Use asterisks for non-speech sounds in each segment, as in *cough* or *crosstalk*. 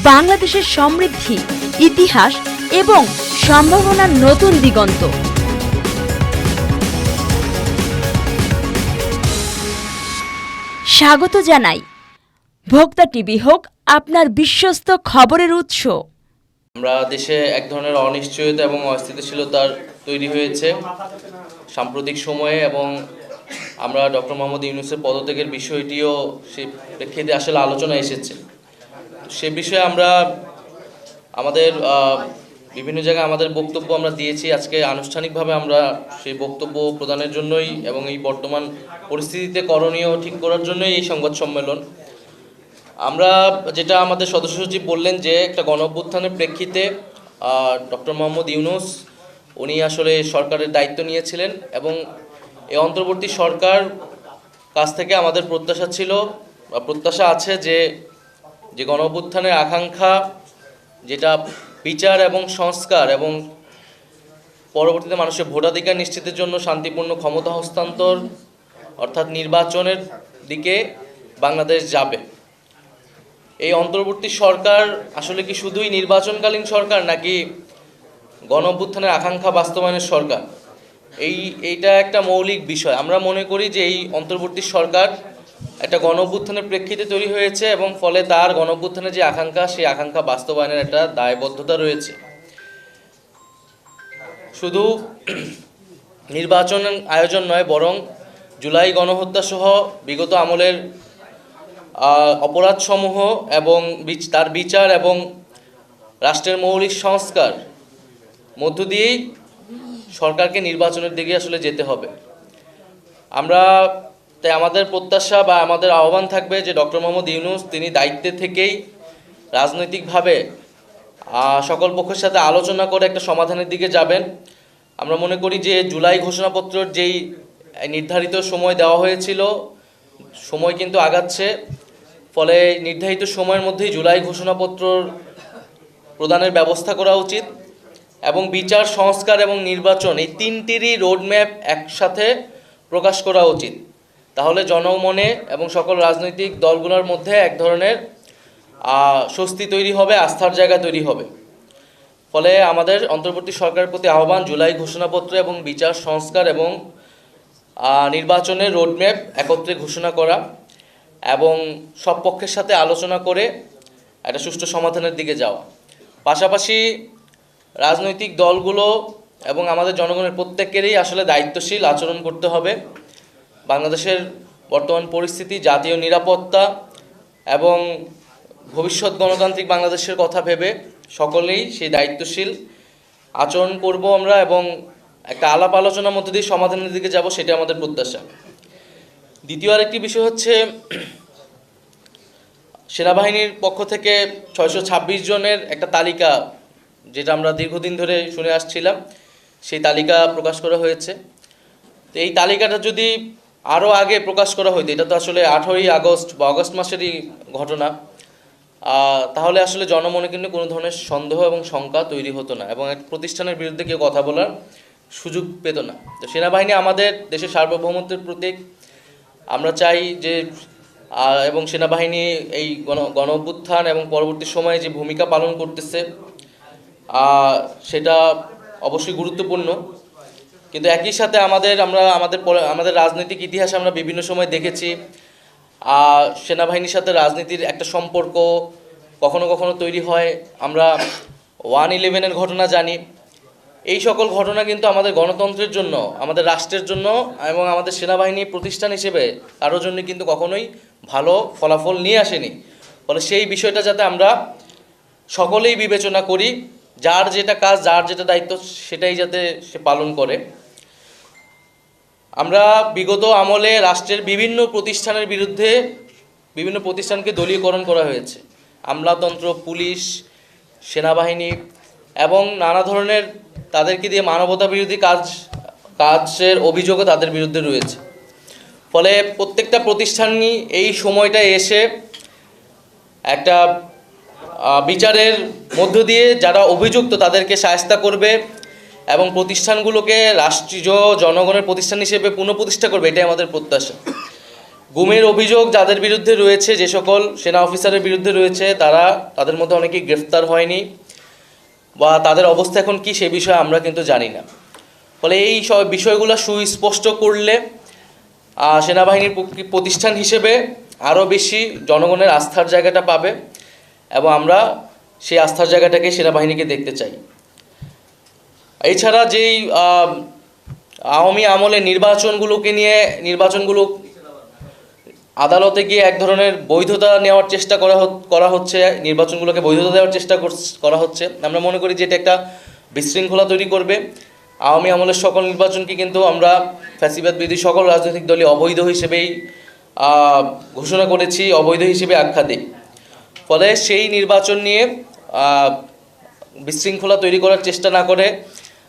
বাংলাদেশের সমৃদ্ধি, ইতিহাস এবং সম্ভাবনার নতুন দিগন্ত। স্বাগত জানাই। ভোক্তা টিভি হোক, আপনার বিশ্বস্ত খবরের উৎস। আমরা দেশে এক ধরনের অনিশ্চয়তা এবং অস্থিতিশীলতার তৈরি হয়েছে। সাম্প্রতিক সময়ে এবং আমরা ডক্টর মোহাম্মদ ইউনুসের পদত্যাগের বিষয়টিও সেই প্রেক্ষিতে আসলে আলোচনা এসেছে। সে বিষয়ে আমরা আমাদের বিভিন্ন জায়গায় আমাদের বক্তব্য আমরা দিয়েছি। আজকে আনুষ্ঠানিকভাবে আমরা সেই বক্তব্য প্রদানের জন্যই এবং এই বর্তমান পরিস্থিতিতে করণীয় ঠিক করার জন্যই এই সংবাদ সম্মেলন। আমরা যেটা আমাদের সদস্য সচিব বললেন যে, একটা গণ প্রেক্ষিতে ডক্টর মোহাম্মদ ইউনুস, উনি আসলে সরকারের দায়িত্ব নিয়েছিলেন এবং এই অন্তর্বর্তী সরকার কাছ থেকে আমাদের প্রত্যাশা ছিল বা প্রত্যাশা আছে যে যে গণ আকাঙ্ক্ষা, যেটা বিচার এবং সংস্কার এবং পরবর্তীতে মানুষের ভোটাধিকার নিশ্চিতের জন্য শান্তিপূর্ণ ক্ষমতা হস্তান্তর, অর্থাৎ নির্বাচনের দিকে বাংলাদেশ যাবে। এই অন্তর্বর্তী সরকার আসলে কি শুধুই নির্বাচনকালীন সরকার নাকি গণ আকাঙ্ক্ষা বাস্তবায়নের সরকার? এই, এইটা একটা মৌলিক বিষয়। আমরা মনে করি যে এই অন্তর্বর্তী সরকার একটা গণ প্রেক্ষিতে তৈরি হয়েছে এবং ফলে তার গণ যে আকাঙ্ক্ষা, সেই আকাঙ্ক্ষা বাস্তবায়নের একটা দায়বদ্ধতা রয়েছে। শুধু নির্বাচন আয়োজন নয়, বরং জুলাই গণহত্যা সহ বিগত আমলের অপরাধসমূহ এবং তার বিচার এবং রাষ্ট্রের মৌলিক সংস্কার মধ্য দিয়েই সরকারকে নির্বাচনের দিকে আসলে যেতে হবে। আমরা তাই আমাদের প্রত্যাশা বা আমাদের আহ্বান থাকবে যে ডক্টর মোহাম্মদ ইউনুস তিনি দায়িত্বে থেকেই রাজনৈতিকভাবে সকল পক্ষের সাথে আলোচনা করে একটা সমাধানের দিকে যাবেন। আমরা মনে করি যে জুলাই ঘোষণাপত্রের যেই নির্ধারিত সময় দেওয়া হয়েছিল, সময় কিন্তু আগাচ্ছে। ফলে নির্ধারিত সময়ের মধ্যেই জুলাই ঘোষণাপত্র প্রদানের ব্যবস্থা করা উচিত এবং বিচার, সংস্কার এবং নির্বাচন এই তিনটিরই রোডম্যাপ একসাথে প্রকাশ করা উচিত। তাহলে জনমনে এবং সকল রাজনৈতিক দলগুলোর মধ্যে এক ধরনের স্বস্তি তৈরি হবে, আস্থার জায়গা তৈরি হবে। ফলে আমাদের অন্তর্বর্তী সরকারের প্রতি আহ্বান, জুলাই ঘোষণাপত্র এবং বিচার, সংস্কার এবং নির্বাচনের রোডম্যাপ একত্রে ঘোষণা করা এবং সব পক্ষের সাথে আলোচনা করে একটা সুষ্ঠু সমাধানের দিকে যাওয়া। পাশাপাশি রাজনৈতিক দলগুলো এবং আমাদের জনগণের প্রত্যেকেরই আসলে দায়িত্বশীল আচরণ করতে হবে। বাংলাদেশের বর্তমান পরিস্থিতি, জাতীয় নিরাপত্তা এবং ভবিষ্যৎ গণতান্ত্রিক বাংলাদেশের কথা ভেবে সকলেই সেই দায়িত্বশীল আচরণ করব আমরা এবং একটা আলাপ আলোচনার মধ্যে দিয়ে সমাধানের দিকে যাব, সেটা আমাদের প্রত্যাশা। দ্বিতীয় আরেকটি বিষয় হচ্ছে সেনাবাহিনীর পক্ষ থেকে ছয়শো ছাব্বিশ জনের একটা তালিকা, যেটা আমরা দীর্ঘদিন ধরে শুনে আসছিলাম, সেই তালিকা প্রকাশ করা হয়েছে। তো এই তালিকাটা যদি আরও আগে প্রকাশ করা হইতো, এটা তো আসলে আঠেরোই আগস্ট বা আগস্ট মাসেরই ঘটনা। তাহলে আসলে জনমনে কিন্তু কোনো ধরনের সন্দেহ এবং শঙ্কা তৈরি হতো না এবং এক প্রতিষ্ঠানের বিরুদ্ধে কেউ কথা বলার সুযোগ পেত না। তো সেনাবাহিনী আমাদের দেশের সার্বভৌমত্বের প্রতীক। আমরা চাই যে এবং সেনাবাহিনী এই গণ গণ অভ্যুত্থান এবং পরবর্তী সময়ে যে ভূমিকা পালন করতেছে সেটা অবশ্যই গুরুত্বপূর্ণ। কিন্তু একই সাথে আমাদের আমরা, আমাদের আমাদের রাজনৈতিক ইতিহাসে আমরা বিভিন্ন সময় দেখেছি। সেনাবাহিনীর সাথে রাজনীতির একটা সম্পর্ক কখনো কখনো তৈরি হয়। আমরা ওয়ান ইলেভেনের ঘটনা জানি। এই সকল ঘটনা কিন্তু আমাদের গণতন্ত্রের জন্য, আমাদের রাষ্ট্রের জন্য এবং আমাদের সেনাবাহিনী প্রতিষ্ঠান হিসেবে কারোর জন্য কিন্তু কখনোই ভালো ফলাফল নিয়ে আসেনি। ফলে সেই বিষয়টা যাতে আমরা সকলেই বিবেচনা করি, যার যেটা কাজ, যার যেটা দায়িত্ব, সেটাই যাতে সে পালন করে। আমরা বিগত আমলে রাষ্ট্রের বিভিন্ন প্রতিষ্ঠানের বিরুদ্ধে বিভিন্ন প্রতিষ্ঠানকে দলীয়করণ করা হয়েছে। আমলাতন্ত্র, পুলিশ, সেনাবাহিনী এবং নানা ধরনের তাদেরকে দিয়ে মানবতা বিরোধী কাজ, কাজের অভিযোগও তাদের বিরুদ্ধে রয়েছে। ফলে প্রত্যেকটা প্রতিষ্ঠানই এই সময়টা এসে একটা বিচারের মধ্য দিয়ে যারা অভিযুক্ত তাদেরকে সায়স্তা করবে এবং প্রতিষ্ঠানগুলোকে রাষ্ট্রীয় জনগণের প্রতিষ্ঠান হিসেবে পুনঃপ্রতিষ্ঠা করবে, এটাই আমাদের প্রত্যাশা। গুমের অভিযোগ যাদের বিরুদ্ধে রয়েছে, যে সকল সেনা অফিসারের বিরুদ্ধে রয়েছে, তারা, তাদের মধ্যে অনেকেই গ্রেফতার হয়নি বা তাদের অবস্থা এখন কি সে বিষয়ে আমরা কিন্তু জানি না। ফলে এই সব বিষয়গুলো সুস্পষ্ট করলে সেনাবাহিনীর প্রতিষ্ঠান হিসেবে আরও বেশি জনগণের আস্থার জায়গাটা পাবে এবং আমরা সেই আস্থার জায়গাটাকে সেনাবাহিনীকে দেখতে চাই। এছাড়া যেই আওয়ামী আমলে নির্বাচনগুলোকে নিয়ে, নির্বাচনগুলো আদালতে গিয়ে এক ধরনের বৈধতা নেওয়ার চেষ্টা করা করা হচ্ছে, নির্বাচনগুলোকে বৈধতা দেওয়ার চেষ্টা করা হচ্ছে। আমরা মনে করি যে এটা একটা বিশৃঙ্খলা তৈরি করবে। আওয়ামী আমলের সকল নির্বাচনকে কিন্তু আমরা ফ্যাসিবাদ বিরোধী সকল রাজনৈতিক দলই অবৈধ হিসেবেই ঘোষণা করেছি, অবৈধ হিসেবে আখ্যা দিই। ফলে সেই নির্বাচন নিয়ে বিশৃঙ্খলা তৈরি করার চেষ্টা না করে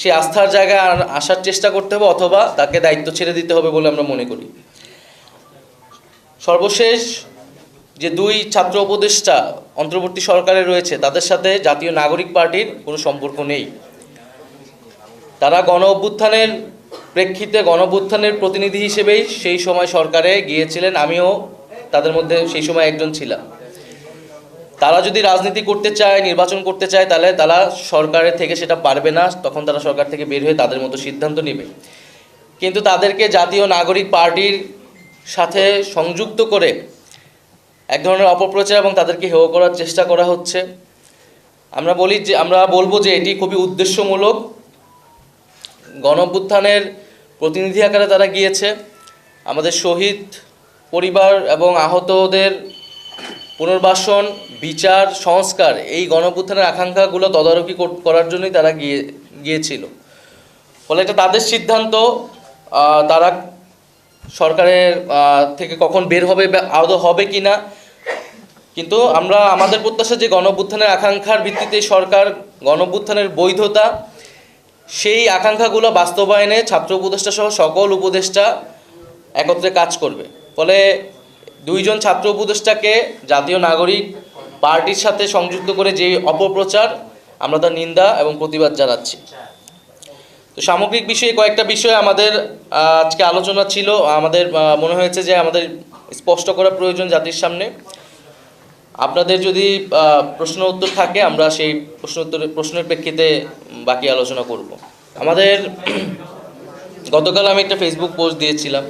সেই আস্থার জায়গায় আসার চেষ্টা করতে হবে অথবা তাকে দায়িত্ব ছেড়ে দিতে হবে বলে আমরা মনে করি। সর্বশেষ যে দুই ছাত্র উপদেষ্টা অন্তর্বর্তী সরকারে রয়েছে, তাদের সাথে জাতীয় নাগরিক পার্টির কোনো সম্পর্ক নেই। তারা গণ অভ্যুত্থানের প্রেক্ষিতে গণ অভ্যুত্থানের প্রতিনিধি হিসেবেই সেই সময় সরকারে গিয়েছিলেন। আমিও তাদের মধ্যে সেই সময় একজন ছিলাম। তারা যদি রাজনীতি করতে চায়, নির্বাচন করতে চায়, তাহলে তারা সরকারের থেকে সেটা পারবে না। তখন তারা সরকার থেকে বের হয়ে তাদের মতো সিদ্ধান্ত নেবে। কিন্তু তাদেরকে জাতীয় নাগরিক পার্টির সাথে সংযুক্ত করে এক ধরনের অপপ্রচার এবং তাদেরকে হেয় করার চেষ্টা করা হচ্ছে। আমরা বলি যে, আমরা বলব যে এটি খুবই উদ্দেশ্যমূলক। গণঅভ্যুত্থানের প্রতিনিধি আকারে তারা গিয়েছে। আমাদের শহীদ পরিবার এবং আহতদের পুনর্বাসন, বিচার, সংস্কার এই গণঅভ্যুত্থানের আকাঙ্ক্ষাগুলো তদারকি কর- করার জন্যই তারা গিয়ে, গিয়েছিল। ফলে এটা তাদের সিদ্ধান্ত তারা সরকারের থেকে কখন বের হবে আদৌ হবে কি না। কিন্তু আমরা, আমাদের প্রত্যাশা যে গণঅভ্যুত্থানের আকাঙ্ক্ষার ভিত্তিতে সরকার গণঅভ্যুত্থানের বৈধতা, সেই আকাঙ্ক্ষাগুলো বাস্তবায়নে ছাত্র উপদেষ্টা সহ সকল উপদেষ্টা একত্রে কাজ করবে। ফলে দুইজন ছাত্র উপদেষ্টাকে জাতীয় নাগরিক পার্টির সাথে সংযুক্ত করে যে অপপ্রচার, আমরা তার নিন্দা এবং প্রতিবাদ জানাচ্ছি। তো সামগ্রিক বিষয়ে কয়েকটা বিষয় আমাদের আজকে আলোচনা ছিল। আমাদের মনে হয়েছে যে আমাদের স্পষ্ট করা প্রয়োজন জাতির সামনে। আপনাদের যদি প্রশ্ন উত্তর থাকে, আমরা সেই প্রশ্ন উত্তরের প্রশ্নের প্রেক্ষিতে বাকি আলোচনা করব। আমাদের, গতকাল আমি একটা ফেসবুক পোস্ট দিয়েছিলাম।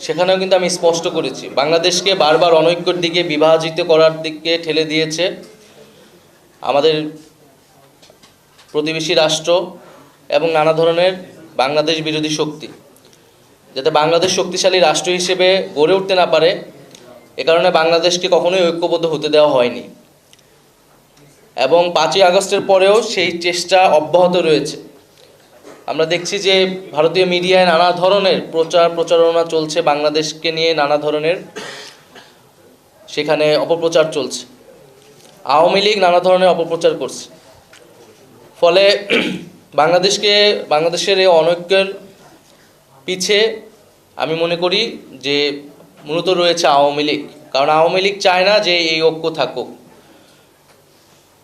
সেখানেও কিন্তু আমি স্পষ্ট করেছি। বাংলাদেশকে বারবার অনৈক্যর দিকে বিভাজিত করার দিকে ঠেলে দিয়েছে আমাদের প্রতিবেশী রাষ্ট্র এবং নানা ধরনের বাংলাদেশ বিরোধী শক্তি। যাতে বাংলাদেশ শক্তিশালী রাষ্ট্র হিসেবে গড়ে উঠতে না পারে, এ কারণে বাংলাদেশকে কখনোই ঐক্যবদ্ধ হতে দেওয়া হয়নি। এবং পাঁচই আগস্টের পরেও সেই চেষ্টা অব্যাহত রয়েছে। আমরা দেখছি যে ভারতীয় মিডিয়ায় নানা ধরনের প্রচার প্রচারণা চলছে বাংলাদেশকে নিয়ে, নানা ধরনের সেখানে অপপ্রচার চলছে। আওয়ামী লীগ নানা ধরনের অপপ্রচার করছে। ফলে বাংলাদেশকে, বাংলাদেশের এই অনৈক্যের পিছে আমি মনে করি যে মূলত রয়েছে আওয়ামী লীগ। কারণ আওয়ামী লীগ চায় না যে এই ঐক্য থাকুক।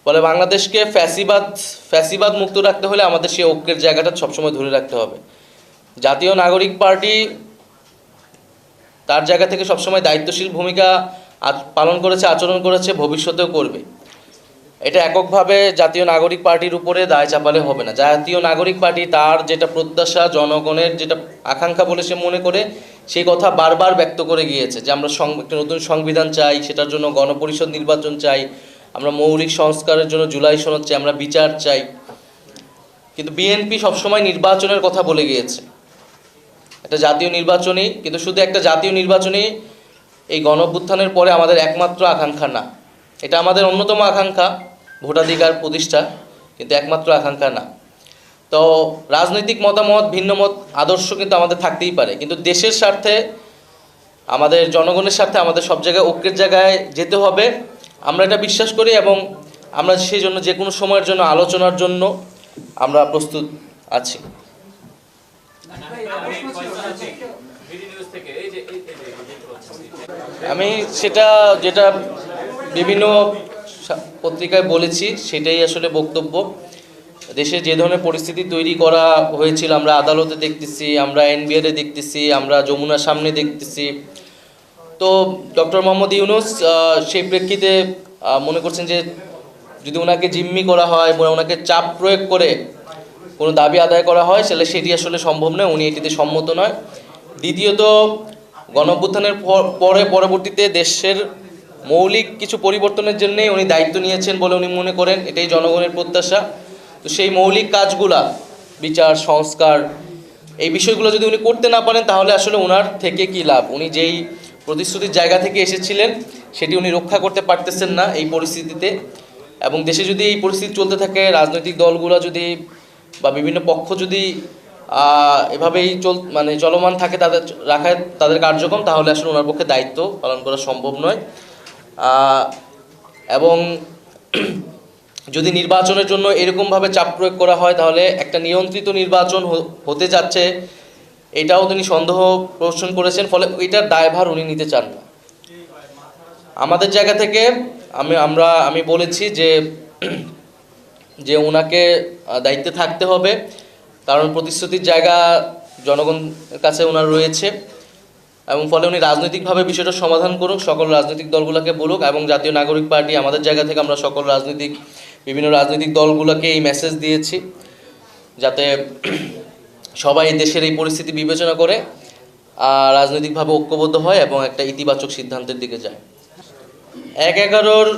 ফলে বাংলাদেশকে ফ্যাসিবাদ ফ্যাসিবাদ মুক্ত রাখতে হলে আমাদের সেই ঐক্যের জায়গাটা সবসময় ধরে রাখতে হবে। জাতীয় নাগরিক পার্টি তার জায়গা থেকে সবসময় দায়িত্বশীল ভূমিকা পালন করেছে, আচরণ করেছে, ভবিষ্যতেও করবে। এটা এককভাবে জাতীয় নাগরিক পার্টির উপরে দায় চাপালে হবে না। জাতীয় নাগরিক পার্টি তার যেটা প্রত্যাশা, জনগণের যেটা আকাঙ্ক্ষা বলে সে মনে করে, সেই কথা বারবার ব্যক্ত করে গিয়েছে যে আমরা একটা নতুন সংবিধান চাই, সেটার জন্য গণপরিষদ নির্বাচন চাই আমরা মৌলিক সংস্কারের জন্য জুলাই সনদ চাই, আমরা বিচার চাই। কিন্তু বিএনপি সবসময় নির্বাচনের কথা বলে গিয়েছে। একটা জাতীয় নির্বাচনী, কিন্তু শুধু একটা জাতীয় নির্বাচনী এই গণঅভ্যুত্থানের পরে আমাদের একমাত্র আকাঙ্ক্ষা না। এটা আমাদের অন্যতম আকাঙ্ক্ষা, ভোটাধিকার প্রতিষ্ঠা, কিন্তু একমাত্র আকাঙ্ক্ষা না। তো রাজনৈতিক মতামত ভিন্ন মত আদর্শ কিন্তু আমাদের থাকতেই পারে। কিন্তু দেশের স্বার্থে, আমাদের জনগণের স্বার্থে আমাদের সব জায়গায়, ঐক্যের জায়গায় যেতে হবে। আমরা এটা বিশ্বাস করি এবং আমরা সেই জন্য যে কোনো সময়ের জন্য, আলোচনার জন্য আমরা প্রস্তুত আছি। আমি সেটা যেটা বিভিন্ন পত্রিকায় বলেছি, সেটাই আসলে বক্তব্য। দেশে যে ধরনের পরিস্থিতি তৈরি করা হয়েছিল, আমরা আদালতে দেখতেছি, আমরা এনবিআরে দেখতেছি, আমরা যমুনার সামনে দেখতেছি তো ডক্টর মোহাম্মদ ইউনুস সেই প্রেক্ষিতে মনে করছেন যে যদি ওনাকে জিম্মি করা হয় ওনাকে চাপ প্রয়োগ করে কোনো দাবি আদায় করা হয়, তাহলে সেটি আসলে সম্ভব নয়। উনি এটিতে সম্মত নয়। দ্বিতীয়ত, গণঅভ্যুত্থানের পরে পরবর্তীতে দেশের মৌলিক কিছু পরিবর্তনের জন্য উনি দায়িত্ব নিয়েছেন বলে উনি মনে করেন। এটাই জনগণের প্রত্যাশা। তো সেই মৌলিক কাজগুলা, বিচার, সংস্কার, এই বিষয়গুলো যদি উনি করতে না পারেন, তাহলে আসলে ওনার থেকে কি লাভ? উনি যেই প্রতিশ্রুতির জায়গা থেকে এসেছিলেন, সেটি উনি রক্ষা করতে পারতেছেন না এই পরিস্থিতিতে। এবং দেশে যদি এই পরিস্থিতি চলতে থাকে, রাজনৈতিক দলগুলো যদি বা বিভিন্ন পক্ষ যদি এভাবেই চল মানে চলমান থাকে তাদের রাখায় তাদের কার্যক্রম, তাহলে আসলে ওনার পক্ষে দায়িত্ব পালন করা সম্ভব নয়। এবং *clears throat* যদি নির্বাচনের জন্য এরকমভাবে চাপ প্রয়োগ করা হয়, তাহলে একটা নিয়ন্ত্রিত নির্বাচন হতে যাচ্ছে। এটাও তিনি সন্দেহ প্রশ্ন করেছেন, ফলে এটার দায়ভার উনি নিতে চান না। আমাদের জায়গা থেকে আমি, আমরা, আমি বলেছি যে যে ওনাকে দায়িত্বে থাকতে হবে, কারণ প্রতিশ্রুতির জায়গা জনগণের কাছে ওনার রয়েছে, এবং ফলে উনি রাজনৈতিকভাবে বিষয়টা সমাধান করুক, সকল রাজনৈতিক দলগুলোকে বলুক, এবং জাতীয় নাগরিক পার্টি আমাদের জায়গা থেকে আমরা সকল রাজনৈতিক, বিভিন্ন রাজনৈতিক দলগুলোকে এই মেসেজ দিয়েছি, যাতে সবাই দেশের এই পরিস্থিতি বিবেচনা করে রাজনৈতিকভাবে ঐক্যবদ্ধ হয় এবং একটা ইতিবাচক সিদ্ধান্তের দিকে যায়। এক এগারোর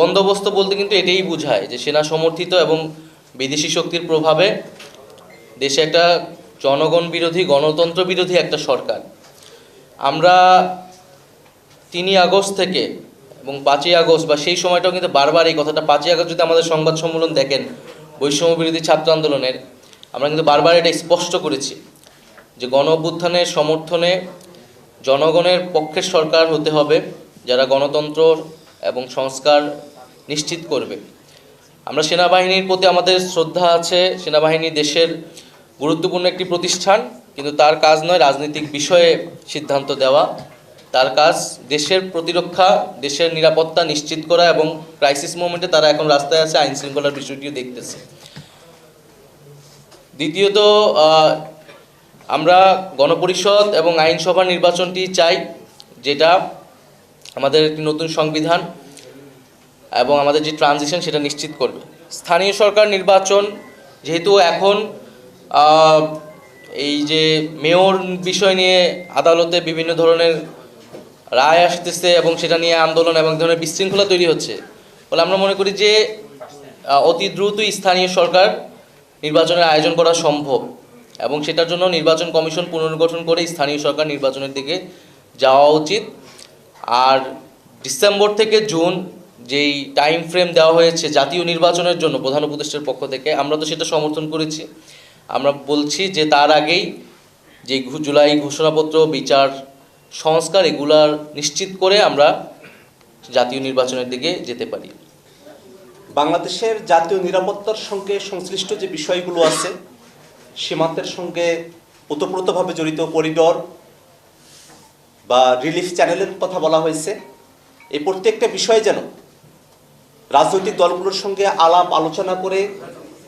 বন্দোবস্ত বলতে কিন্তু এটাই বোঝায় যে সেনা সমর্থিত এবং বিদেশি শক্তির প্রভাবে দেশে একটা জনগণ বিরোধী, গণতন্ত্র বিরোধী একটা সরকার। আমরা তিনই আগস্ট থেকে এবং পাঁচই আগস্ট বা সেই সময়টাও কিন্তু বারবার এই কথাটা, পাঁচই আগস্ট যদি আমাদের সংবাদ সম্মেলন দেখেন, বৈষম্য বিরোধী ছাত্র আন্দোলনের আমরা কিন্তু বারবার এটা স্পষ্ট করেছি যে গণ অভ্যুত্থানের সমর্থনে জনগণের পক্ষের সরকার হতে হবে, যারা গণতন্ত্র এবং সংস্কার নিশ্চিত করবে। আমরা সেনাবাহিনীর প্রতি আমাদের শ্রদ্ধা আছে, সেনাবাহিনী দেশের গুরুত্বপূর্ণ একটি প্রতিষ্ঠান, কিন্তু তার কাজ নয় রাজনৈতিক বিষয়ে সিদ্ধান্ত দেওয়া। তার কাজ দেশের প্রতিরক্ষা, দেশের নিরাপত্তা নিশ্চিত করা এবং ক্রাইসিস মোমেন্টে তারা এখন রাস্তায় আছে আইন শৃঙ্খলার বিষয়টিও দেখতেছে। দ্বিতীয়ত আমরা গণপরিষদ এবং আইনসভা নির্বাচনটি চাই, যেটা আমাদের একটি নতুন সংবিধান এবং আমাদের যে ট্রানজিশন সেটা নিশ্চিত করবে। স্থানীয় সরকার নির্বাচন, যেহেতু এখন এই যে মেয়র বিষয় নিয়ে আদালতে বিভিন্ন ধরনের রায় আসতেছে এবং সেটা নিয়ে আন্দোলন এবং ধরনের বিশৃঙ্খলা তৈরি হচ্ছে, ফলে আমরা মনে করি যে অতি দ্রুতই স্থানীয় সরকার নির্বাচনের আয়োজন করা সম্ভব এবং সেটার জন্য নির্বাচন কমিশন পুনর্গঠন করে স্থানীয় সরকার নির্বাচনের দিকে যাওয়া উচিত। আর ডিসেম্বর থেকে জুন যেই টাইম ফ্রেম দেওয়া হয়েছে জাতীয় নির্বাচনের জন্য প্রধান উপদেষ্টার পক্ষ থেকে, আমরা তো সেটা সমর্থন করেছি। আমরা বলছি যে তার আগেই যে জুলাই ঘোষণাপত্র, বিচার, সংস্কার এগুলার নিশ্চিত করে আমরা জাতীয় নির্বাচনের দিকে যেতে পারি। বাংলাদেশের জাতীয় নিরাপত্তার সঙ্গে সংশ্লিষ্ট যে বিষয়গুলো আছে, সীমান্তের সঙ্গে ওতপ্রোতভাবে জড়িত করিডর বা রিলিফ চ্যানেলের কথা বলা হয়েছে, এই প্রত্যেকটা বিষয় যেন রাজনৈতিক দলগুলোর সঙ্গে আলাপ আলোচনা করে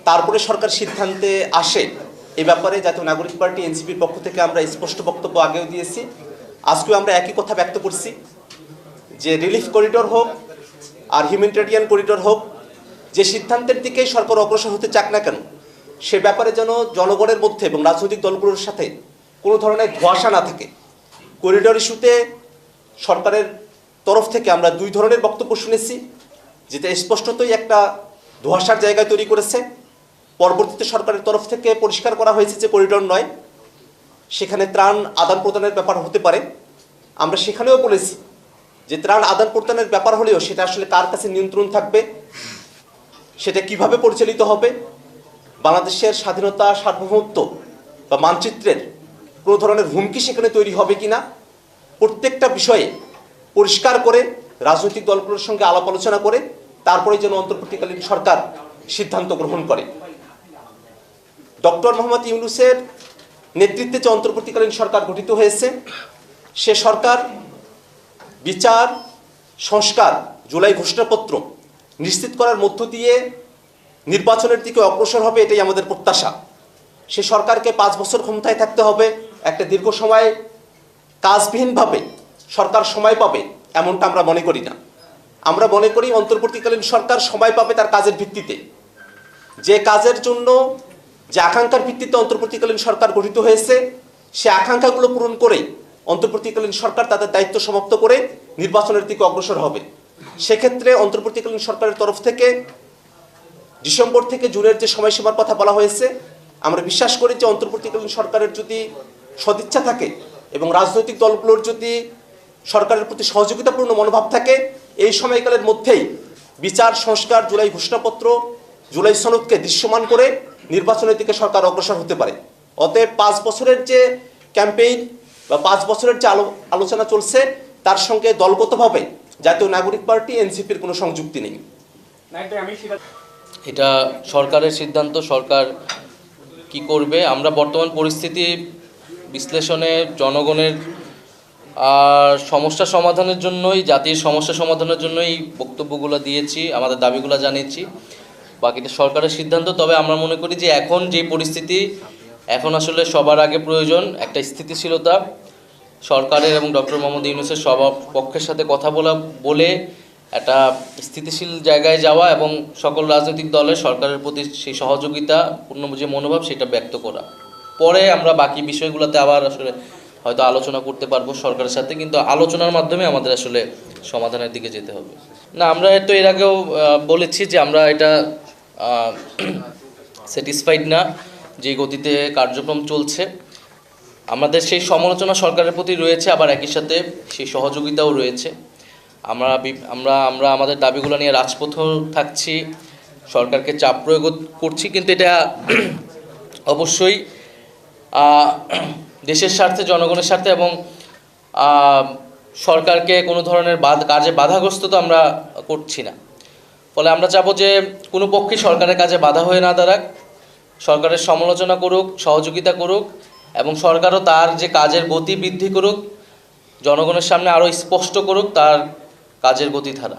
তারপরে সরকার সিদ্ধান্তে আসে, এ ব্যাপারে জাতীয় নাগরিক পার্টি, এনসিপির পক্ষ থেকে আমরা স্পষ্ট বক্তব্য আগেও দিয়েছি। আজকেও আমরা একই কথা ব্যক্ত করছি যে রিলিফ করিডোর হোক আর হিউম্যানিটেরিয়ান করিডোর হোক যে সিদ্ধান্তের দিকে সরকার অগ্রসর হতে চাক না কেন, সে ব্যাপারে যেন জনগণের মধ্যে এবং রাজনৈতিক দলগুলোর সাথে কোনো ধরনের ধোয়াশা না থাকে। করিডোর ইস্যুতে সরকারের তরফ থেকে আমরা দুই ধরনের বক্তব্য শুনেছি, যেটা স্পষ্টতই একটা ধোয়াশার জায়গায় তৈরি করেছে। পরবর্তীতে সরকারের তরফ থেকে পরিষ্কার করা হয়েছে যে করিডোর নয়, সেখানে ত্রাণ আদান প্রদানের ব্যাপার হতে পারে। আমরা সেখানেও বলেছি যে ত্রাণ আদান প্রদানের ব্যাপার হলেও সেটা আসলে কার কাছে নিয়ন্ত্রণ থাকবে সেটা কীভাবে পরিচালিত হবে? বাংলাদেশের স্বাধীনতা, সার্বভৌমত্ব বা মানচিত্রের কোনো ধরনের হুমকি সেখানে তৈরি হবে কি না প্রত্যেকটা বিষয়ে পরিষ্কার করে রাজনৈতিক দলগুলোর সঙ্গে আলাপ আলোচনা করে তারপরে যেন অন্তর্বর্তীকালীন সরকার সিদ্ধান্ত গ্রহণ করে। ডক্টর মোহাম্মদ ইউনুসের নেতৃত্বে যে অন্তর্বর্তীকালীন সরকার গঠিত হয়েছে, সে সরকার বিচার, সংস্কার, জুলাই ঘোষণাপত্র নিশ্চিত করার মধ্য দিয়ে নির্বাচনের দিকে অগ্রসর হবে এটাই আমাদের প্রত্যাশা। সে সরকারকে পাঁচ বছর ক্ষমতায় থাকতে হবে, একটা দীর্ঘ সময় কাজবিহীনভাবে, সরকার সময় পাবে, এমনটা আমরা মনে করি না। আমরা মনে করি অন্তর্বর্তীকালীন সরকার সময় পাবে তার কাজের ভিত্তিতে। যে কাজের জন্য, যে আকাঙ্ক্ষার ভিত্তিতে অন্তর্বর্তীকালীন সরকার গঠিত হয়েছে, সে আকাঙ্ক্ষাগুলো পূরণ করে অন্তর্বর্তীকালীন সরকার তাদের দায়িত্ব সমাপ্ত করে নির্বাচনের দিকে অগ্রসর হবে। সেক্ষেত্রে অন্তর্বর্তীকালীন সরকারের তরফ থেকে ডিসেম্বর থেকে জুনের যে সময়সীমার কথা বলা হয়েছে, আমরা বিশ্বাস করি যে অন্তর্বর্তীকালীন সরকারের যদি সদিচ্ছা থাকে এবং রাজনৈতিক দলগুলোর যদি সরকারের প্রতি সহযোগিতাপূর্ণ মনোভাব থাকে, এই সময়কালের মধ্যেই বিচার, সংস্কার, জুলাই ঘোষণাপত্র, জুলাই সনদকে দৃশ্যমান করে নির্বাচনের দিকে সরকার অগ্রসর হতে পারে। অতএব পাঁচ বছরের যে ক্যাম্পেইন বা পাঁচ বছরের যে আলো, আলোচনা চলছে, তার সঙ্গে দলগতভাবে জাতীয় নাগরিক পার্টি এনসিপির কোনো সংযুক্তি নেই। এটা সরকারের সিদ্ধান্ত সরকার কি করবে? আমরা বর্তমান পরিস্থিতি বিশ্লেষণে জনগণের আর সমস্যা সমাধানের জন্যই জাতির সমস্যা সমাধানের জন্যই বক্তব্যগুলো দিয়েছি আমাদের দাবিগুলো জানিয়েছি। বাকিটা সরকারের সিদ্ধান্ত তবে আমরা মনে করি যে এখন যে পরিস্থিতি এখন আসলে সবার আগে প্রয়োজন একটা স্থিতিশীলতা সরকারের এবং ডক্টর মোহাম্মদ ইউনুসের সব পক্ষের সাথে কথা বলা, বলে একটা স্থিতিশীল জায়গায় যাওয়া এবং সকল রাজনৈতিক দলের সরকারের প্রতি সেই সহযোগিতা, পূর্ণ যে মনোভাব, সেটা ব্যক্ত করা। পরে আমরা বাকি বিষয়গুলোতে আবার আসলে হয়তো আলোচনা করতে পারব সরকারের সাথে, কিন্তু আলোচনার মাধ্যমে আমাদের আসলে সমাধানের দিকে যেতে হবে। না, আমরা তো এর আগেও বলেছি যে আমরা এটা স্যাটিসফাইড *clears throat* না, যে গতিতে কার্যক্রম চলছে। আমাদের সেই সমালোচনা সরকারের প্রতি রয়েছে, আবার একই সাথে সেই সহযোগিতাও রয়েছে। আমরা আমরা আমরা আমাদের দাবিগুলো নিয়ে রাজপথেও থাকছি, সরকারকে চাপ প্রয়োগ করছি, কিন্তু এটা *clears throat* অবশ্যই দেশের স্বার্থে, জনগণের স্বার্থে এবং সরকারকে কোনো ধরনের কাজে বাধাগ্রস্ত তো আমরা করছি না। ফলে আমরা চাবো যে কোনো পক্ষে সরকারের কাজে বাধা হয়ে না দাঁড়াক, সরকারের সমালোচনা করুক, সহযোগিতা করুক এবং সরকারও তার যে কাজের গতি বৃদ্ধি করুক, জনগণের সামনে আরও স্পষ্ট করুক তার কাজের গতিধারা।